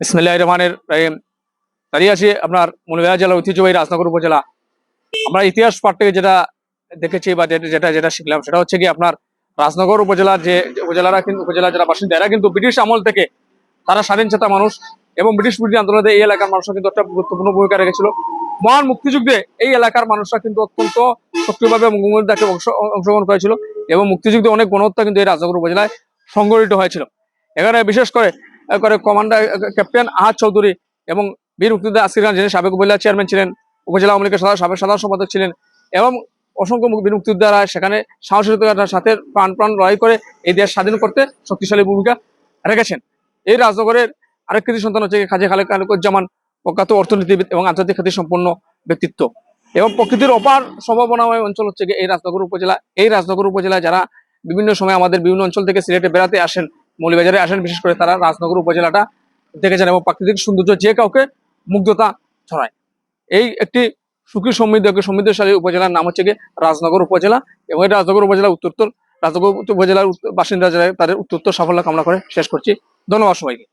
ইসমিল্লাহ রহমানের রহিম। দাঁড়িয়ে আছি আপনার মৌলভীবাজার জেলার ঐতিহ্যবাহী রাজনগর উপজেলা। আমরা ইতিহাস পাঠ থেকে যেটা দেখেছি বা যেটা- যেটা শিখলাম, সেটা হচ্ছে কি আপনার রাজনগর উপজেলার যে উপজেলারা কিন্তু উপজেলার যারা বাসিন্দা, এরা কিন্তু ব্রিটিশ আমল থেকে তারা স্বাধীন চেতা মানুষ এবং ব্রিটিশ বিরোধী আন্দোলনে এই এলাকার মানুষরা কিন্তু একটা গুরুত্বপূর্ণ ভূমিকা রেখেছিল। মহান মুক্তিযুদ্ধে এই এলাকার মানুষরা কিন্তু অত্যন্ত সক্রিয়ভাবে মুক্তিযোদ্ধাকে অংশগ্রহণ করেছিল এবং মুক্তিযুদ্ধে অনেক গণহত্যা কিন্তু এই রাজনগর উপজেলায় সংগঠিত হয়েছিল। এখানে বিশেষ করে করে কমান্ডার ক্যাপ্টেন আহাদ চৌধুরী এবং বীর মুক্তিযোদ্ধা আসির খান যিনি সাবেক উপজেলা চেয়ারম্যান ছিলেন, উপজেলা আওয়ামী লীগের সাবেক সাধারণ সম্পাদক ছিলেন এবং অসংখ্য বীর মুক্তিযোদ্ধারা সেখানে সাহসিকতার সাথে প্রাণ প্রাণ লড়াই করে এই দেশ স্বাধীন করতে শক্তিশালী ভূমিকা রেখেছেন। এই রাজনগরের আরেক কৃতি সন্তান হচ্ছে খাজা খালেক খালেকুজ্জামান, প্রখ্যাত অর্থনীতিবিদ এবং আন্তর্জাতিক খ্যাতি সম্পন্ন ব্যক্তিত্ব। এবং প্রকৃতির অপার সম্ভাবনাময় অঞ্চল হচ্ছে এই রাজনগর উপজেলা। এই রাজনগর উপজেলায় যারা বিভিন্ন সময় আমাদের বিভিন্ন অঞ্চল থেকে সিলেটে বেড়াতে আসেন মৌলিবাজারে আসেন, বিশেষ করে তারা রাজনগর উপজেলাটা দেখেছেন এবং প্রাকৃতিক সৌন্দর্য যে কাউকে মুগ্ধতা ছড়ায়। এই একটি সুখী সমৃদ্ধ সমৃদ্ধশালী উপজেলার নাম হচ্ছে গিয়ে রাজনগর উপজেলা এবং এই রাজনগর উপজেলা উত্তরোত্তর, রাজনগর উপজেলার উত্তর- বাসিন্দা জেলায় তাদের উত্তরোত্তর সাফল্য কামনা করে শেষ করছি। ধন্যবাদ সবাইকে।